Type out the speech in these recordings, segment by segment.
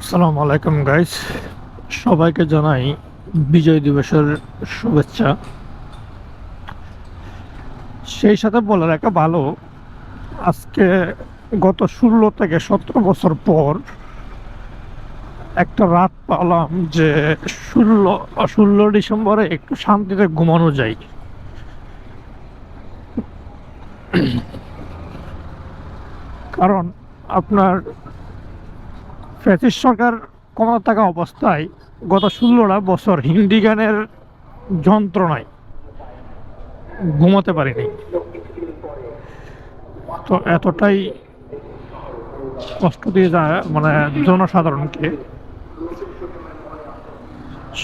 আসসালামু আলাইকুম গাইস সবাইকে জানাই বিজয় দিবসের শুভেচ্ছা। সেই সাথে বলে রাখা ভালো, আজকে গত ষোলো থেকে সতেরো বছর পর একটা রাত পালাম যে ষোলো ষোলো ডিসেম্বরে একটু শান্তিতে ঘুমানো যায়। কারণ আপনার ফ্যাসিস্ট সরকার ক্ষমতা থাকা অবস্থায় গত ষোলোটা বছর হিন্দি গানের যন্ত্রণায় ঘুমাতে পারিনি। তো এতটাই কষ্ট দিয়ে যায় মানে জনসাধারণকে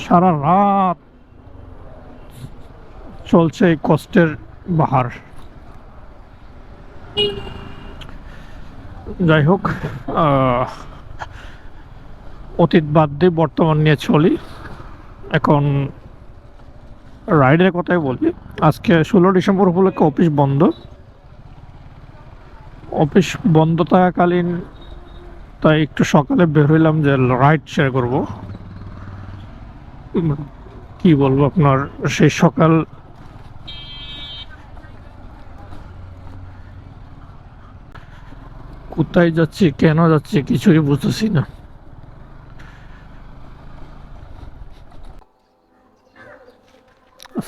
সারা রাত চলছে এই কষ্টের বাহার। যাই হোক অতীত বাদ দিয়ে বর্তমান নিয়ে চলি। এখন রাইডের কথাই বলি। আজকে ষোলো ডিসেম্বর উপলক্ষে অফিস বন্ধ। অফিস বন্ধ থাকাকালীন তাই একটু সকালে বের হইলাম যে রাইড শেয়ার করব। কি বলব আপনার? সেই সকাল কোথায় যাচ্ছি, কেন যাচ্ছি কিছুই বুঝতেছি না।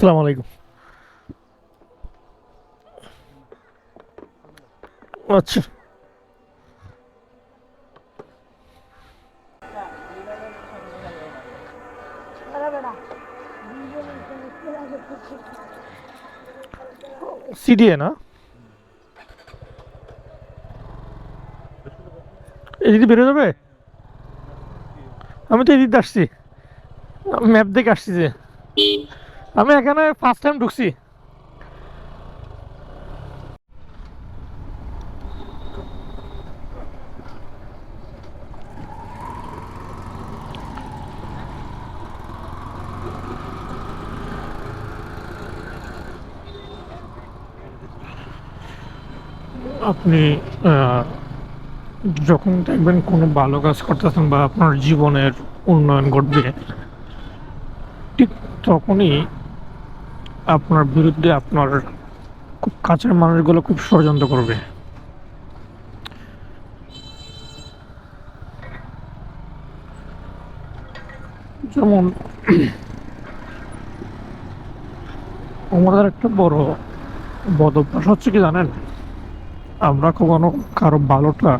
আসসালামু আলাইকুম। আচ্ছা। সিডিএ না? এদিকে বেরো যাবে? আমি তো এদিকে আসছি। ম্যাপ দেখে আসছি যে। আমি এখানে ফার্স্ট টাইম ঢুকছি। আপনি যখন দেখবেন কোনো ভালো কাজ করতেছেন বা আপনার জীবনের উন্নয়ন ঘটবে, ঠিক তখনই আপনার বিরুদ্ধে আপনার খুব কাছের মানুষগুলো খুব ষড়যন্ত্র করবে। যেমন আমাদের একটা বড় বদ অভ্যাস হচ্ছে কি জানেন? আমরা কখনো কারও ভালোটা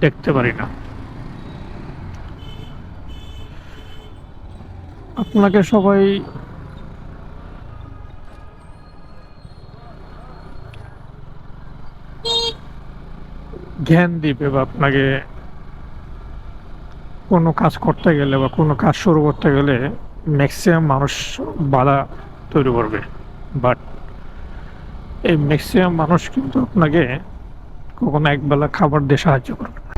দেখতে পারি না। আপনাকে সবাই জ্ঞান দিবে বা আপনাকে কোনো কাজ করতে গেলে বা কোনো কাজ শুরু করতে গেলে ম্যাক্সিমাম মানুষ বাধা তৈরি করবে বাট এই ম্যাক্সিমাম মানুষ কিন্তু আপনাকে কখনো একবেলা খাবার দিয়ে সাহায্য করবে না।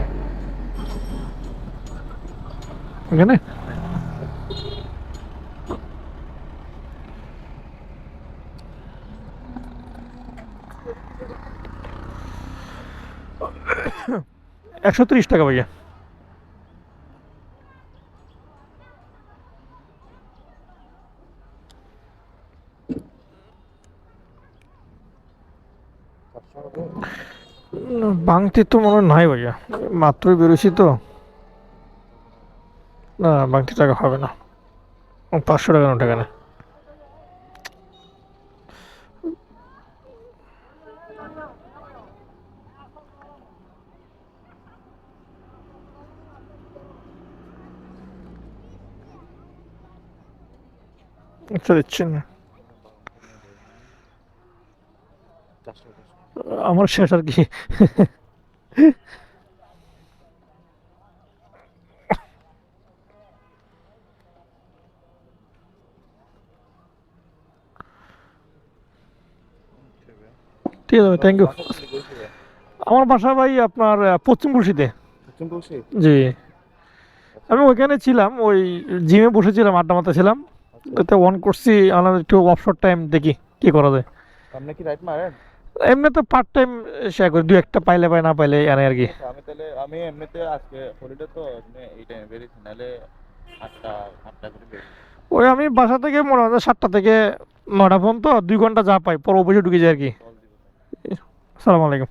এখানে একশো ত্রিশ টাকা ভাইয়া। বাংতি তো মনে নাই ভাইয়া, মাত্রই বেরোছি তো। না, বাংতি টাকা হবে না। পাঁচশো টাকা নোট এখানে। দিচ্ছেন না আমার শেষ আর কি। ঠিক আছে থ্যাংক ইউ আমার বাসা ভাই আপনার পশ্চিম কুলসিতে জি। আমি ওইখানে ছিলাম ওই জিমে বসেছিলাম আড্ডা মারতে ছিলাম এতে অন করছি আমার একটু অফশোর টাইম দেখি কি করা যায়। আপনি কি রাইট মারেন? এমনি তো পার্ট টাইম শেয়ার করি দু একটা পাইলে পাই না পাইলে আনে আর কি। আচ্ছা, আমি তাহলে আমি এমনিতে আজকে হলিডে তো এই টাইমে বেরিয়েছি নাহলে আটটা আটটা করে ওই আমি বাসা থেকে মনে হয় সাতটা থেকে নটা পর্যন্ত দুই ঘণ্টা যা পাই পর অফিসে ঢুকে যাই আর কি। কল দিব সালাম আলাইকুম।